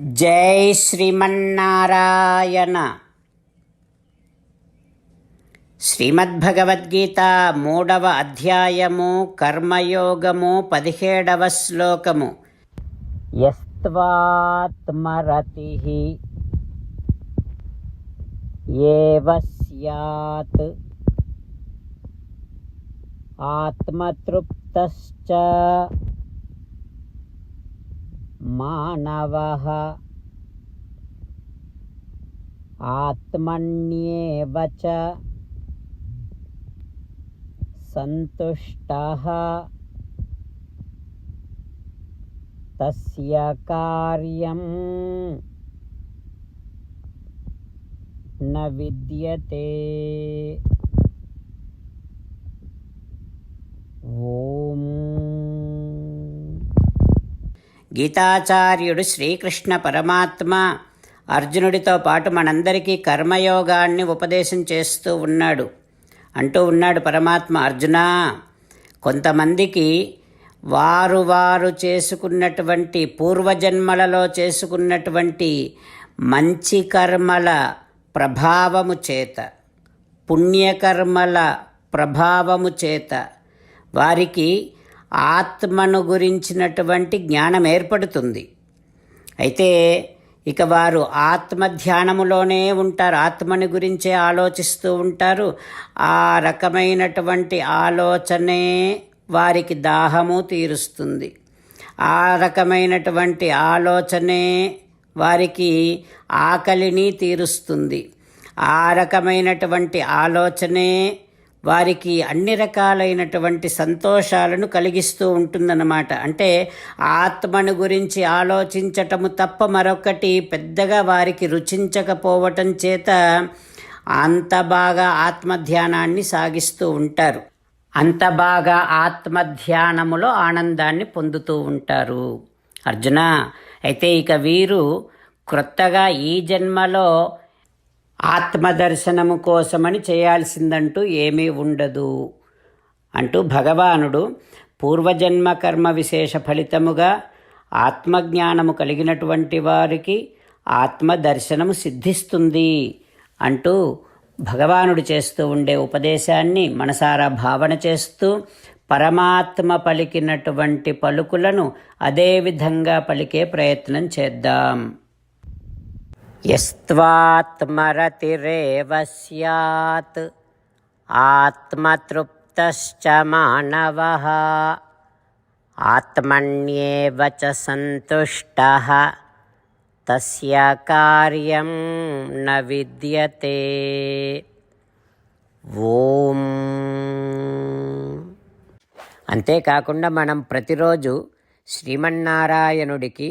జై శ్రీమన్నారాయణ. శ్రీమద్భగవద్గీత మూడవ అధ్యాయము కర్మయోగము పదిహేడవ శ్లోకము. యస్త్వాత్మరతి. ఏవ ఆత్మతృప్త मानवः आत्मन्येव च सन्तुष्टः। तस्य कार्यम् न विद्यते। ॐ గీతాచార్యుడు శ్రీకృష్ణ పరమాత్మ అర్జునుడితో పాటు మనందరికీ కర్మయోగాన్ని ఉపదేశం చేస్తూ ఉన్నాడు. అంటూ ఉన్నాడు పరమాత్మ అర్జున కొంతమందికి వారు వారు చేసుకున్నటువంటి పూర్వజన్మలలో చేసుకున్నటువంటి మంచి కర్మల ప్రభావము చేత పుణ్యకర్మల ప్రభావము చేత వారికి ఆత్మను గురించినటువంటి జ్ఞానం ఏర్పడుతుంది. అయితే ఇక వారు ఆత్మ ధ్యానములోనే ఉంటారు. ఆత్మని గురించే ఆలోచిస్తూ ఉంటారు. ఆ రకమైనటువంటి ఆలోచనే వారికి దాహము తీరుస్తుంది. ఆ రకమైనటువంటి ఆలోచనే వారికి ఆకలిని తీరుస్తుంది. ఆ రకమైనటువంటి ఆలోచనే వారికి అన్ని రకాలైనటువంటి సంతోషాలను కలిగిస్తూ ఉంటుందన్నమాట. అంటే ఆత్మను గురించి ఆలోచించటము తప్ప మరొకటి పెద్దగా వారికి రుచించకపోవటం చేత అంత బాగా ఆత్మధ్యానాన్ని సాగిస్తూ ఉంటారు. అంత బాగా ఆత్మధ్యానములో ఆనందాన్ని పొందుతూ ఉంటారు. అర్జున అయితే ఇక వీరు క్రొత్తగా ఈ జన్మలో ఆత్మదర్శనము కోసమని చేయాల్సిందంటూ ఏమీ ఉండదు. అంటూ భగవానుడు పూర్వజన్మ కర్మ విశేష ఫలితముగా ఆత్మజ్ఞానము కలిగినటువంటి వారికి ఆత్మదర్శనము సిద్ధిస్తుంది అంటూ భగవానుడు చేస్తూ ఉండే ఉపదేశాన్ని మనసారా భావన చేస్తూ పరమాత్మ పలికినటువంటి పలుకులను అదేవిధంగా పలికే ప్రయత్నం చేద్దాం. యస్వాత్మరతిరేవ సత్ ఆత్మతృప్తశ్చ మానవ ఆత్మన్యేవ చ సంతుష్టः తస్య కార్యం న విద్యతే ఓం అంతేకాకుండా మనం ప్రతిరోజు శ్రీమన్నారాయణుడికి